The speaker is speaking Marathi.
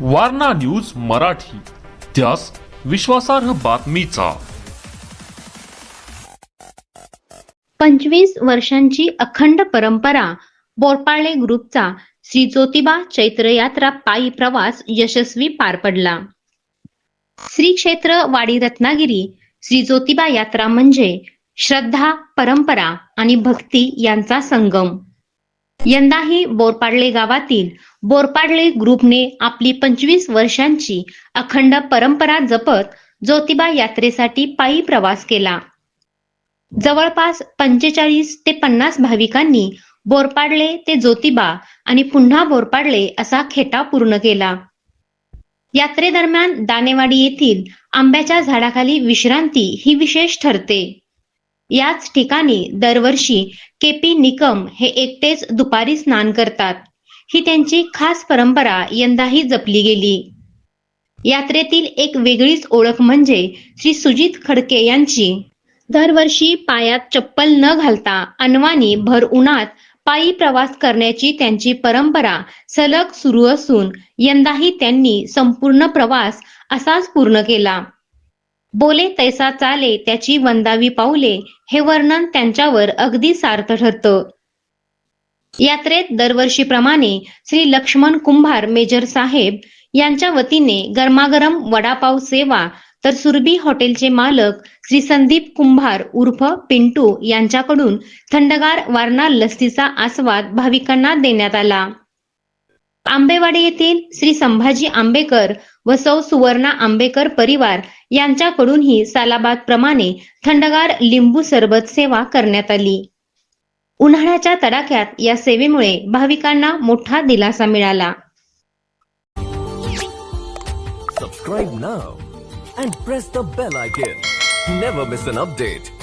वारणा न्यूज मराठी. त्यास विश्वासार्ह बातमीचा. पंचवीस वर्षांची अखंड परंपरा बोरपाळे ग्रुपचा श्री ज्योतिबा चैत्र यात्रा पायी प्रवास यशस्वी पार पडला. श्री क्षेत्र वाडी रत्नागिरी श्री ज्योतिबा यात्रा म्हणजे श्रद्धा परंपरा आणि भक्ती यांचा संगम. यंदाही बोरपाडले गावातील बोरपाडले ग्रुपने आपली पंचवीस वर्षांची अखंड परंपरा जपत ज्योतिबा यात्रेसाठी पायी प्रवास केला. जवळपास पंचेचाळीस ते पन्नास भाविकांनी बोरपाडले ते ज्योतिबा आणि पुन्हा बोरपाडले असा खेटा पूर्ण केला. यात्रेदरम्यान दानेवाडी येथील आंब्याच्या झाडाखाली विश्रांती ही विशेष ठरते. याच ठिकाणी दरवर्षी केपी निकम हे एकटेच दुपारी स्नान करतात. ही त्यांची खास परंपरा यंदाही जपली गेली. यात्रेतील एक वेगळीच ओळख म्हणजे श्री सुजित खडके यांची. दरवर्षी पायात चप्पल न घालता अनवानी भर उन्हात पायी प्रवास करण्याची त्यांची परंपरा सलग सुरू असून यंदाही त्यांनी संपूर्ण प्रवास असाच पूर्ण केला. बोले तैसा चाले त्याची वंदावी पाऊले हे वर्णन त्यांच्यावर अगदी सार्थ ठरतं. यात्रेत दरवर्षीप्रमाणे श्री लक्ष्मण कुंभार मेजर साहेब यांच्या वतीने गरमागरम वडापाव सेवा तर सुरभी हॉटेलचे मालक श्री संदीप कुंभार उर्फ पिंटू यांच्याकडून थंडगार वारणा लस्सीचा आस्वाद भाविकांना देण्यात आला. आंबेवाडी येथील श्री संभाजी आंबेकर व सौ सुवर्णा आंबेकर परिवार यांच्याकडूनही सालाबाद प्रमाणे थंडगार लिंबू सरबत सेवा करण्यात आली उन्हाळ्याच्या तडाख्यात या सेवेमुळे भाविकांना मोठा दिलासा मिळाला Subscribe now and press the bell icon. Never miss an update.